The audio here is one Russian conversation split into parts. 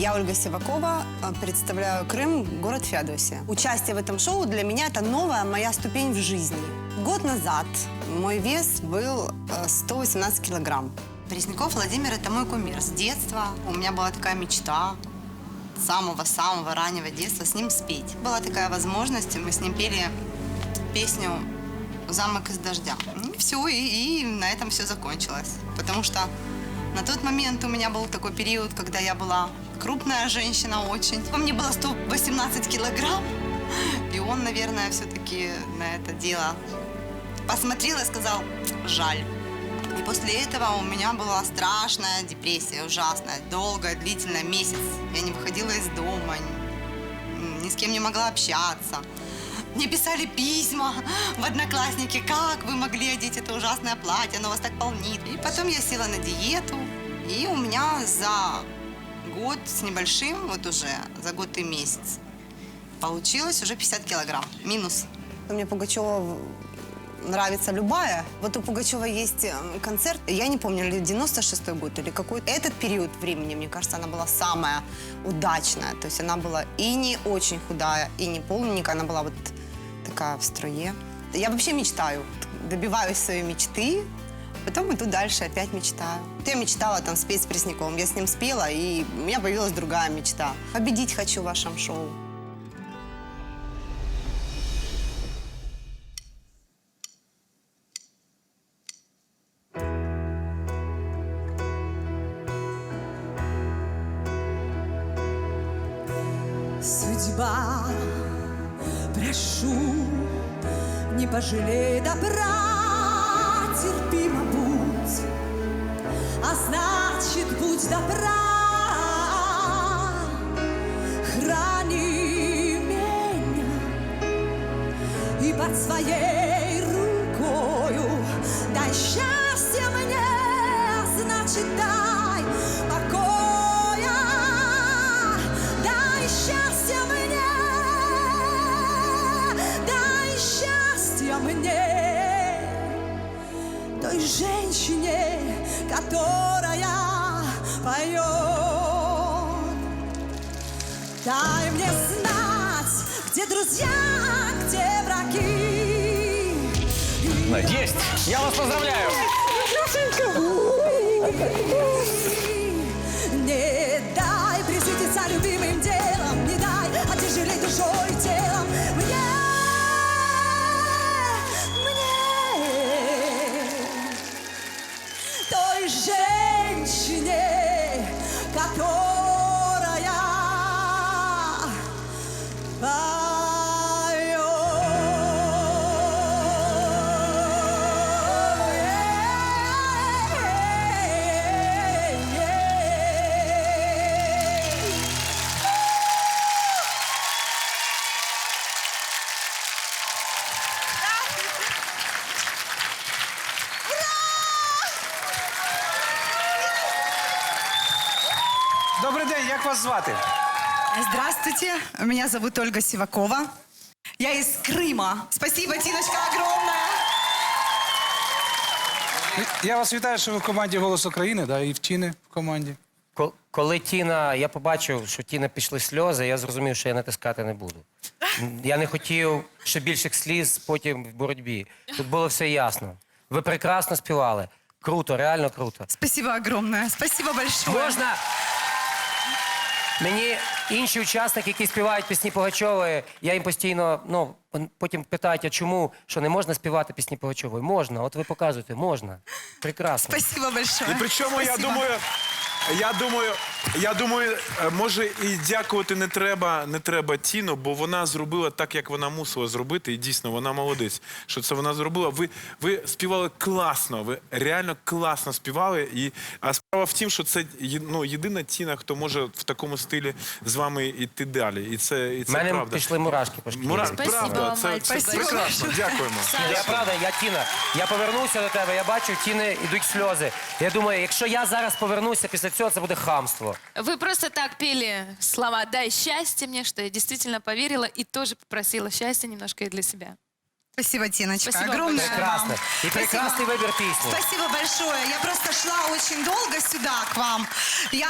Я Ольга Сивакова, э, представляю Крым, город Феодосия. Участие в этом шоу для меня это новая моя ступень в жизни. Год назад мой вес был э, 118 килограмм. Пресняков Владимир – это мой кумир. С детства у меня была такая мечта самого-самого раннего детства с ним спеть. Была такая возможность, мы с ним пели песню «Замок из дождя». И все, и, и на этом все закончилось. Потому что на тот момент у меня был такой период, когда я была крупная женщина очень. Мне было 118 килограмм. И он, наверное, все-таки на это дело посмотрел и сказал «жаль». И после этого у меня была страшная депрессия, ужасная, долгая, длительная, месяц. Я не выходила из дома, ни, ни с кем не могла общаться. Мне писали письма в Одноклассники, как вы могли одеть это ужасное платье, оно вас так полнит. И потом я села на диету, и у меня за год с небольшим, вот уже за год и месяц, получилось уже 50 килограмм. Минус. Мне Пугачева нравится любая. Вот у Пугачева есть э, концерт, я не помню, или 96-й год, или какой Этот период времени, мне кажется, она была самая удачная. То есть она была и не очень худая, и не полненькая, она была вот такая в строе. Я вообще мечтаю, добиваюсь своей мечты, потом иду дальше, опять мечтаю. Я мечтала там спеть с Пресняком, я с ним спела, и у меня появилась другая мечта. Победить хочу в вашем шоу. Судьба, прошу, не пожалей добра, а значит, будь добра. Храни меня и под своей которая поет. Дай мне знать, где друзья, где враги. Есть! Я вас поздравляю! Не дай присытиться любимым делом, не дай отяжелеть душой и Добрий день, як вас звати? Здравствуйте, меня зовут Ольга Сивакова. Я из Крыма. Спасибо, Тиночка, огромное. Я вас вітаю, що ви в команді Голос України, да, і в Тіни в команді. Кол- Коли Тіна, я побачив, що Тіна пішли сльози, я зрозумів, що я натискати не буду. М, Я не хотів ще більших сліз потім в боротьбі. Тут було все ясно. Ви прекрасно співали. Круто, реально круто. Спасибо огромное. Спасибо большое. Можна. Мені інші учасники, які співають пісні Пугачової, я їм постійно ну, потім питають, а чому, що не можна співати пісні Пугачової? Можна, от ви показуєте, можна. Прекрасно. Спасибо большое. І причому я думаю, я думаю, я думаю, е, може і дякувати не треба, не треба Тіну, бо вона зробила так, як вона мусила зробити, і дійсно вона молодець. Що це вона зробила? Ви, ви співали класно, ви реально класно співали. І а справа в тім, що це ну, єдина Тіна, хто може в такому стилі з вами йти далі. І це, і це мене правда. пішли мурашки по шкірі. Мура... Спасибо правда, вам, це, це спасибо прекрасно. Дякуємо. Я правда, я Тіна. Я повернуся до тебе, я бачу, Тіни йдуть сльози. Я думаю, якщо я зараз повернуся після цього, це буде хамство. Вы просто так пели слова «дай счастье мне», что я действительно поверила и тоже попросила счастья немножко и для себя. Спасибо, Тиночка. Спасибо Огромное Прекрасно. вам. І прекрасний вибір пісні. Спасибо большое. Я просто шла очень долго сюда, к вам. Я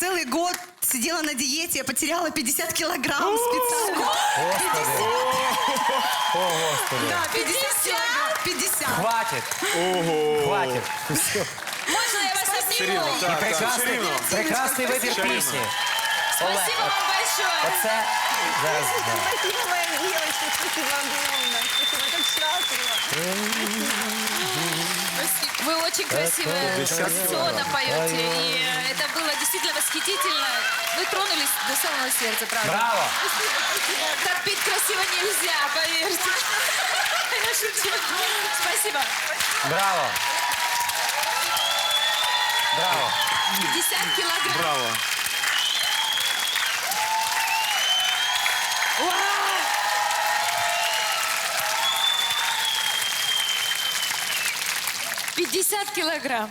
целый год сидела на диете, я потеряла 50 килограмм специально. Господи. О, Господи. Да, 50 килограмм. 50. Хватит. Ого. Хватит. Все. Можно я вас обниму? І Так, так, прекрасний, чарівно. прекрасний вибір Чарівно. пісні. Спасибо вам большое. Оце зараз. да. Спасибо, моя девочка, спасибо огромное. Спасибо, так счастлива. Вы очень красиво, сонно поете. И это было действительно восхитительно. Вы тронулись до самого сердца, правда. Браво! Так петь красиво нельзя, поверьте. Я шучу. Спасибо. Браво! Браво! 50 килограмм. Браво. Пятьдесят килограмм.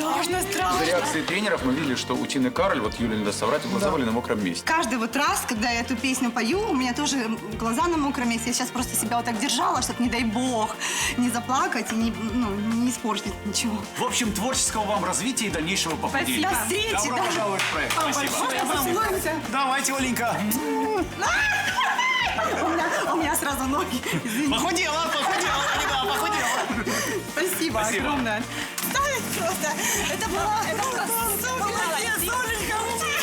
Страшно, страшно, Из реакции тренеров мы видели, что у Тины Кароль, вот Юля не даст соврать, глаза были на мокром месте. Каждый вот раз, когда я эту песню пою, у меня тоже глаза на мокром месте. Я сейчас просто себя вот так держала, чтобы, не дай бог, не заплакать и не, ну, не испортить ничего. В общем, творческого вам развития и дальнейшего похудения. До встречи, Добро да. пожаловать в проект. Спасибо. Поцелуемся. Давайте, Оленька. У меня, у меня сразу ноги. Извините. Похудела, похудела. Спасибо, Спасибо. огромное. Да, просто, это было, это было Оленька.